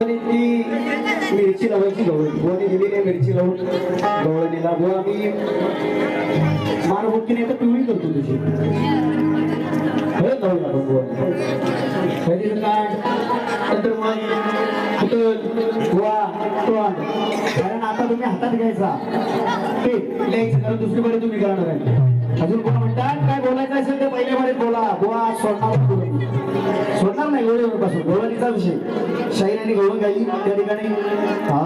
ती मिरची लावायची गवळणी. बुवाने दिली नाही मिरची लावून गवळणीला बुवा मी मानभुकीने तर पिवळी करतो तुझी. खरंच लावून लागून बुवा कधी काय? नंतर मग फुटल बुवा तोंड कारण आता तुम्ही हातात घ्यायचा. ते लिहायचं कारण दुसरी बरे तुम्ही करणार आहे. अजून कोण म्हणतात? काय बोलायचं असेल ते पहिल्या बरेच बोला. बुवा स्वतः सोडणार नाही गोळीवर पासून गवळणीचा विषय. शाहीराने गवळण गायली त्या ठिकाणी आ,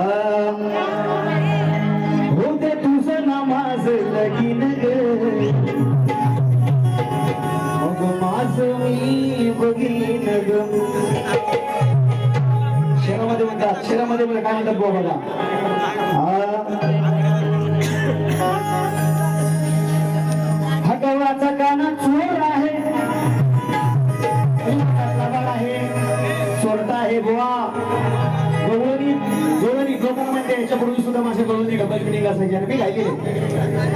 हो ते तुझं नामाज लगीन मग माझ मी बघीन ग. शहरामध्ये म्हणतात शहरामध्ये बघा काय म्हणतात बुवा बघा हा गवळाचा काना चोर याच्यापूर्वी सुद्धा माझ्या डबल मिनिंग असायची आणि मी गायलेले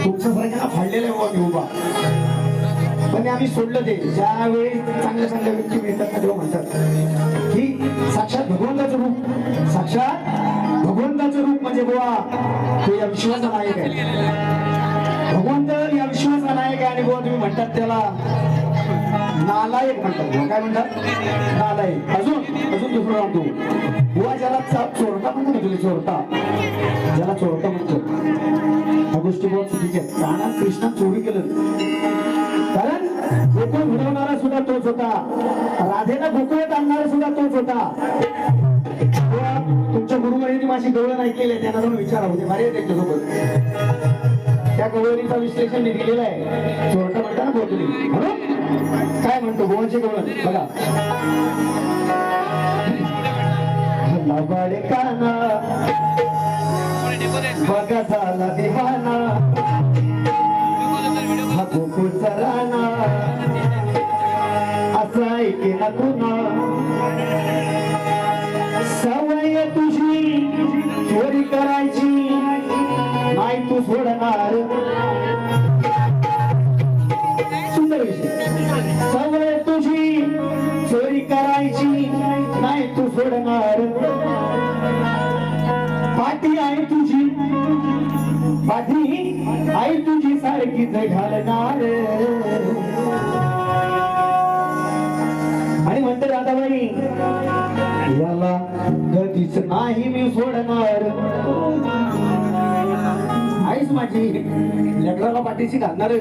तुमच्या सारख्यांना फाडलेलं आहे बुवा मी उभा. पण आम्ही सोडलं ते. ज्यावेळी चांगल्या चांगल्या व्यक्ती मिळतात ना तेव्हा म्हणतात. की साक्षात भगवंताचं रूप. साक्षात भगवंताचं रूप म्हणजे बुवा तो या विश्वाचा नायक आहे. भगवंत या विश्वाचा नायक आहे आणि बुवा तुम्ही म्हणतात त्याला नालायक म्हणतात बुवा. काय म्हणतात? नालायक. अजून अजून दुसरं सांगतो बुवा ज्याला चोरटा म्हणतो ना तुम्ही चोरटा. ज्याला चोरटा म्हणतो. ह्या गोष्टी बहुत चुकीच्या आहेत काना कृष्णा चोरी केलं. कारण गोकुळ घडवणारा सुद्धा तोच होता. राधेला गोकुळात आणणारा सुद्धा तोच होता. तुमच्या गुरुवारीने माझी गवळण ऐकलेली आहे त्यांना जाऊन विचारा म्हणजे होते मारे त्यांच्यासोबत. त्या गवळणीचं विश्लेषण मी दिलेलं आहे. चोरटा म्हणताना बोलतो म्हणून काय म्हणतो गोवाचे गवळण बघा. लबाड बघा झाला दिवाना हा गोकुळचा राणा. ऐके ना तुना सवय तुझी चोरी करायची. नाही तू सोडणार. माझी आई तुझी सारखीच घालणार. आणि म्हणते दादाबाई याला कधीच नाही मी सोडणार. आईच माझी. लेकराला पाठीशी घालणार.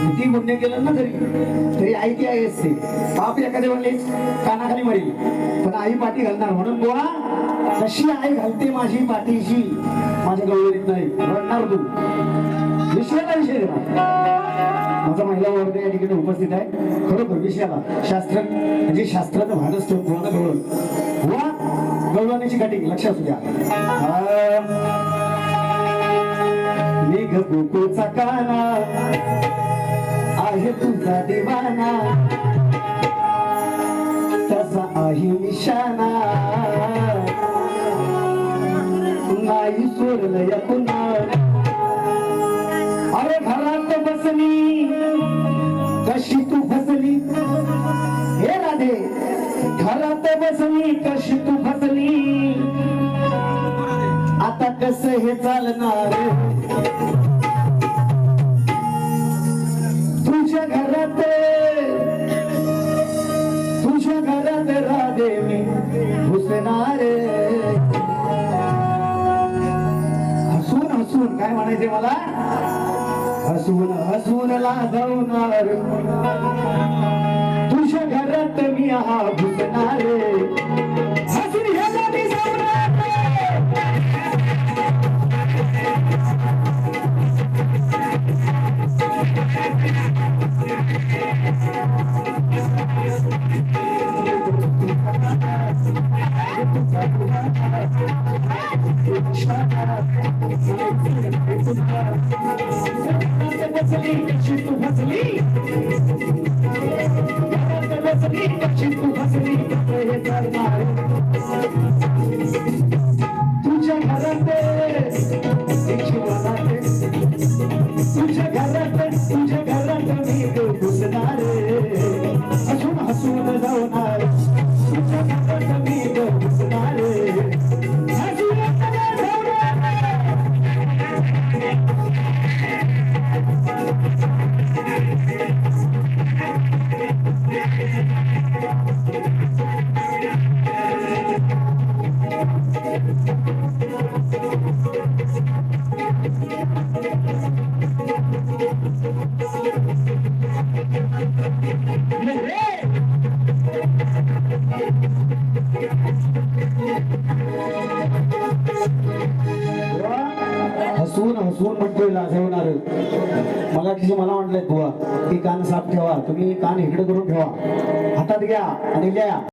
किती गुन्हे केलं ना तरी. तरी आई ती आई असते. बाप एखादे म्हणले कानाखाली मरेल. पण आई पाठी घालणार. म्हणून बोला कशी आई घालते माझी पाठीशी? माझ्या गवळीत नाही. रडणार तू. विषयाला विषय माझा महिला वर्ग या ठिकाणी उपस्थित आहे. खरोखर विषयाला शास्त्र म्हणजे शास्त्राचं भान असतो पूर्ण गौरव वा कटिंग लक्षात असू द्या ग मेघ काना. आहे तुझा दिवाना. तसा आहे निशाना. नाही सोडलं पुन्हा अरे घरात बसली. कशी तू फसली हे राधे घरात बसली कशी तू फसली आता कस हे चालणार? करत घरात राधे मी. घुसणार हसून हसून काय म्हणायचे मला? हसून हसून लाजवणार. तुझ्या घरात मी हा घुसणार हसून हे जाती जाणार. हसून हसून म्हणतोय लाजवणार. मला मला म्हटलंय बुवा की कान साफ ठेवा तुम्ही कान इकडे करून ठेवा. हातात घ्या आणि लिहा.